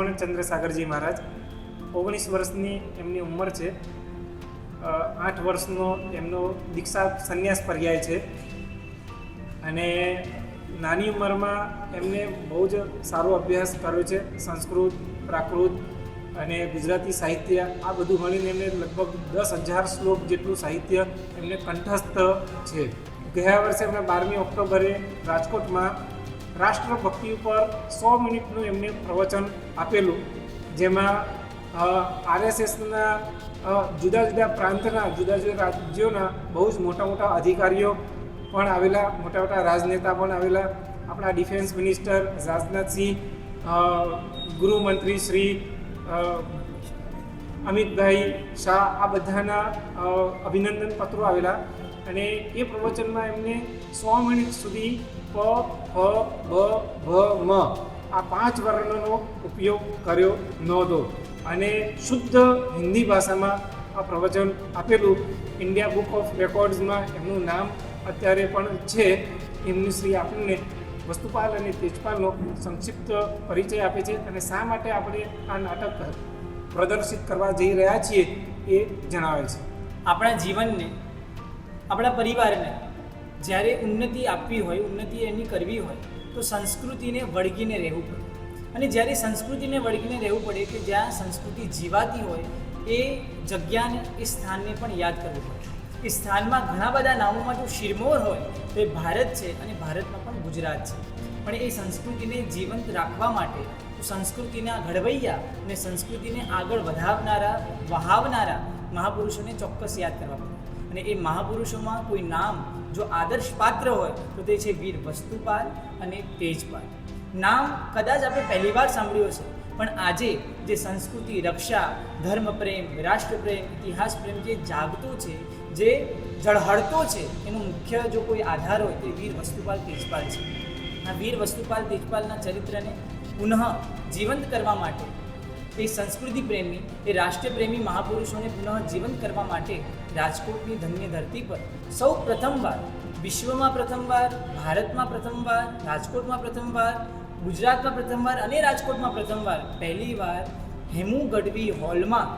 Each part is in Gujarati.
વિશ્વમણ ચંદ્રસાગરજી મહારાજ. ઓગણીસ વર્ષની એમની ઉંમર છે. આઠ વર્ષનો એમનો દીક્ષા સંન્યાસ પર્યાય છે. અને નાની ઉંમરમાં એમને બહુ જ સારો અભ્યાસ કર્યો છે. સંસ્કૃત, પ્રાકૃત અને ગુજરાતી સાહિત્ય આ બધું ભણીને એમને લગભગ દસ હજાર શ્લોક જેટલું સાહિત્ય એમને કંઠસ્થ છે. ગયા વર્ષે એમણે બારમી ઓક્ટોબરે રાજકોટમાં રાષ્ટ્રભક્તિ ઉપર સો મિનિટનું એમને પ્રવચન આપેલું, જેમાં આરએસએસના જુદા જુદા પ્રાંતના, જુદા જુદા રાજ્યોના બહુ જ મોટા મોટા અધિકારીઓ પણ આવેલા, મોટા મોટા રાજનેતા પણ આવેલા. આપણા ડિફેન્સ મિનિસ્ટર રાજનાથસિંહ ગૃહમંત્રી શ્રી અમિતભાઈ શાહ, આ બધાના અભિનંદન પત્રો આવેલા. અને એ પ્રવચનમાં એમને સો મિનિટ સુધી પ ફ બ ભ મ આ પાંચ વર્ણનો ઉપયોગ કર્યો નહોતો. અને શુદ્ધ હિન્દી ભાષામાં આ પ્રવચન આપેલું ઇન્ડિયા બુક ઓફ રેકોર્ડ્સમાં એમનું નામ અત્યારે પણ છે. એમનું શ્રી આપણને વસ્તુપાલ અને તેજપાલનો સંક્ષિપ્ત પરિચય આપે છે અને શા માટે આપણે આ નાટક પ્રદર્શિત કરવા જઈ રહ્યા છીએ એ જણાવે છે. આપણા જીવનને આપણા પરિવારને જ્યારે ઉન્નતિ આપવી હોય, ઉન્નતિ એની કરવી હોય, તો સંસ્કૃતિને વળગીને રહેવું પડે. અને જ્યારે સંસ્કૃતિને વળગીને રહેવું પડે કે જ્યાં સંસ્કૃતિ જીવાતી હોય, એ જગ્યાને, એ સ્થાનને પણ યાદ કરવું પડે. એ સ્થાનમાં ઘણા બધા નામોમાં જો શિરમોર હોય, તો એ ભારત છે અને ભારતમાં પણ ગુજરાત છે. પણ એ સંસ્કૃતિને જીવંત રાખવા માટે સંસ્કૃતિના ઘડવૈયા અને સંસ્કૃતિને આગળ વધાવનારા, વહાવનારા મહાપુરુષોને ચોક્કસ યાદ કરવા પડે. અને એ મહાપુરુષોમાં કોઈ નામ જો આદર્શ પાત્ર હોય, તો તે છે વીર વસ્તુપાલ અને તેજપાલ. નામ કદાચ આપણે પહેલી વાર સાંભળ્યું હશે, પણ આજે જે સંસ્કૃતિ, રક્ષા, ધર્મ પ્રેમ રાષ્ટ્રપ્રેમ ઇતિહાસ પ્રેમ જે જાગતો છે, જે ઝળહળતો છે, એનો મુખ્ય જો કોઈ આધાર હોય, તો વીર વસ્તુપાલ, તેજપાલ છે. આ વીર વસ્તુપાલ, તેજપાલના ચરિત્રને પુનઃ જીવંત કરવા માટે એ સંસ્કૃતિ પ્રેમી એ રાષ્ટ્રપ્રેમી મહાપુરુષોને પુનઃ જીવંત કરવા માટે રાજકોટની ધન્ય ધરતી પર સૌ પ્રથમવાર, વિશ્વમાં પ્રથમવાર, ભારતમાં પ્રથમવાર, રાજકોટમાં પ્રથમવાર, ગુજરાતમાં પ્રથમવાર અને રાજકોટમાં પ્રથમવાર પહેલીવાર હેમુ ગઢવી હોલમાં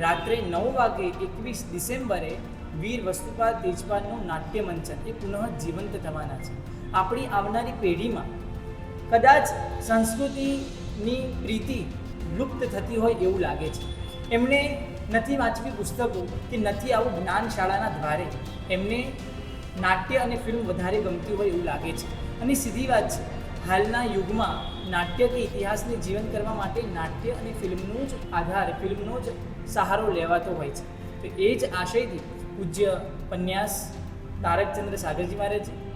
રાત્રે નવ વાગે એકવીસ ડિસેમ્બરે વીર વસ્તુપાલ તેજપાલનું નાટ્ય મંચન એ પુનઃ જીવંત થવાના છે. આપણી આવનારી પેઢીમાં કદાચ સંસ્કૃતિની પ્રીતિ લુપ્ત થતી હોય એવું લાગે છે. એમણે નથી વાંચવી પુસ્તકો કે નથી આવું જ્ઞાન શાળાના દ્વારે. એમને નાટ્ય અને ફિલ્મ વધારે ગમતી હોય એવું લાગે છે. અને સીધી વાત છે, હાલના યુગમાં નાટ્ય કે ઇતિહાસને જીવન કરવા માટે નાટ્ય અને ફિલ્મનો જ આધાર ફિલ્મનો જ સહારો લેવાતો હોય છે. તો એ જ આશયથી પૂજ્ય પન્યાસ તારકચંદ્ર સાગરજી મહારાજે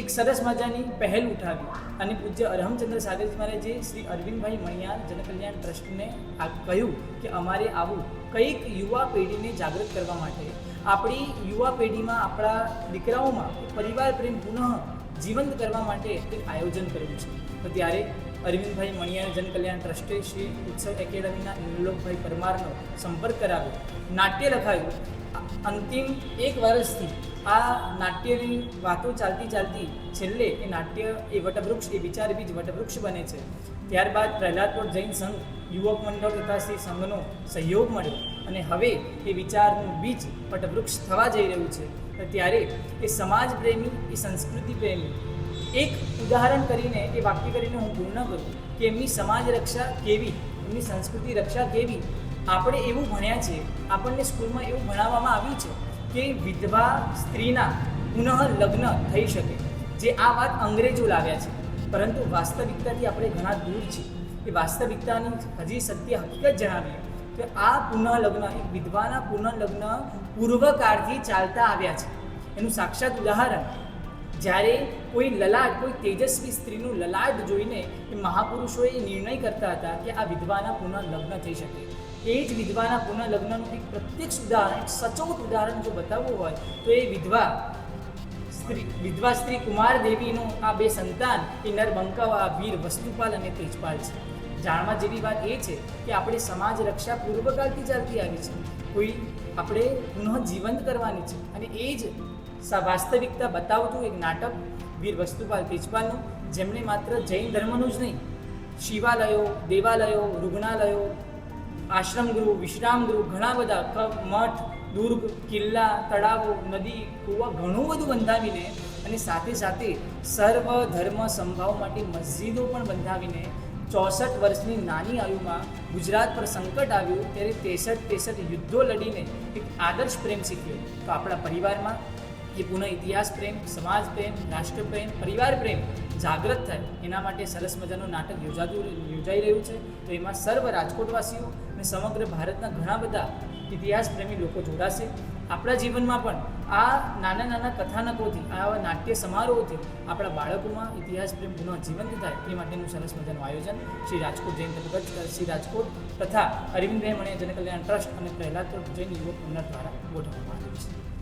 એક સરસ મજાની પહેલ ઉઠાવી અને પૂજ્ય અરહમચંદ્ર સાગરજી મહારાજે શ્રી અરવિંદભાઈ મણિયાર જનકલ્યાણ ટ્રસ્ટને આ કહ્યું કે અમારે આવું કંઈક યુવા પેઢીને જાગૃત કરવા માટે આપણી યુવા પેઢીમાં આપણા દીકરાઓમાં પરિવાર પ્રેમ પુનઃ જીવંત કરવા માટે એક આયોજન કર્યું છે. તો ત્યારે અરવિંદભાઈ મણિયાર જનકલ્યાણ ટ્રસ્ટે શ્રી ઉત્સવ એકેડમીના નિર્લોકભાઈ પરમારનો સંપર્ક કરાવ્યો, નાટ્ય લખાયું અંતિમ એક વર્ષથી આ નાટ્યની વાતો ચાલતી ચાલતી છેલ્લે એ નાટ્ય, એ વટવૃક્ષ, એ વિચાર બીજ વટવૃક્ષ બને છે. ત્યારબાદ પ્રહલાદપુર જૈન સંઘ યુવક મંડળ તથા શ્રી સંઘનો સહયોગ મળ્યો અને હવે એ વિચારનું બીજ વટવૃક્ષ થવા જઈ રહ્યું છે. ત્યારે એ સમાજ પ્રેમી એ સંસ્કૃતિ પ્રેમી એક ઉદાહરણ કરીને, એ વાક્ય કરીને હું પૂર્ણ કરું કે એમની સમાજ રક્ષા કેવી એમની સંસ્કૃતિ રક્ષા કેવી? આપણે એવું ભણ્યા છે, આપણને સ્કૂલમાં એવું ભણાવવામાં આવ્યું છે કે વિધવા સ્ત્રીના પુનઃ લગ્ન થઈ શકે, જે આ વાત અંગ્રેજો લાવ્યા છે. પરંતુ વાસ્તવિકતાથી આપણે ઘણા દૂર છીએ. એ વાસ્તવિકતાની હજી સત્ય હકીકત જણાવીએ કે આ પુનઃ લગ્ન એક વિધવાના પુનઃ લગ્ન પૂર્વકાળથી ચાલતા આવ્યા છે. એનું સાક્ષાત ઉદાહરણ જ્યારે કોઈ લલાટ, કોઈ તેજસ્વી સ્ત્રીનું લલાટ જોઈને એ મહાપુરુષોએ નિર્ણય કરતા હતા કે આ વિધવાના પુનઃ લગ્ન થઈ શકે. એ જ વિધવાના પુનઃ લગ્નનું એક પ્રત્યક્ષ ઉદાહરણ સચોટ ઉદાહરણ જો બતાવવું હોય, તો એ વિધવા સ્ત્રી વિધવા સ્ત્રી કુમાર દેવીનું આ બે સંતાન, એ નરબંકાવા વીર વસ્તુપાલ અને તેજપાલ છે. જાણવા જેવી વાત એ છે કે આપણે સમાજ રક્ષા પૂર્વકાળથી ચાલતી આવી છે. કોઈ આપણે પુનઃ જીવંત કરવાની છે અને એ જ વાસ્તવિકતા બતાવતું એક નાટક વીર વસ્તુપાલ તેજપાલનું જેમણે માત્ર જૈન ધર્મનું જ નહીં, શિવાલયો, દેવાલયો, રૂગ્ણાલયો, આશ્રમગૃહ, વિશ્રામગૃહ, ઘણા બધા મઠ, દુર્ગ, કિલ્લા, તળાવો, નદી, કુવા, ઘણું બધું બંધાવીને અને સાથે સાથે સર્વ ધર્મ સંભાવ માટે મસ્જિદો પણ બંધાવીને ચોસઠ વર્ષની નાની આયુમાં ગુજરાત પર સંકટ આવ્યું, ત્યારે તેસઠ તેસઠ યુદ્ધો લડીને એક આદર્શ પ્રેમ શીખ્યો. તો આપણા પરિવારમાં એ પુનઃ ઇતિહાસ પ્રેમ, સમાજ પ્રેમ, રાષ્ટ્ર પ્રેમ, પરિવાર પ્રેમ જાગૃત થાય, એના માટે સરસ મજાનું નાટક યોજાતું યોજાઈ રહ્યું છે. તો એમાં સર્વ રાજકોટવાસીઓ અને સમગ્ર ભારતના ઘણા બધા ઇતિહાસ પ્રેમી લોકો જોડાશે. આપણા જીવનમાં પણ આ નાના નાના કથાનકોથી આવા નાટ્ય સમારોહથી આપણા બાળકોમાં ઇતિહાસ પ્રેમ પુનઃ જીવંત થાય, એ માટેનું સરસ મજાનું આયોજન શ્રી રાજકોટ જૈન તબક્ક શ્રી રાજકોટ તથા અરવિંદભાઈ મણિયા જનકલ્યાણ ટ્રસ્ટ અને પ્રહલાદ જૈન યુવક મંડળ દ્વારા ગોઠવવામાં આવ્યું છે.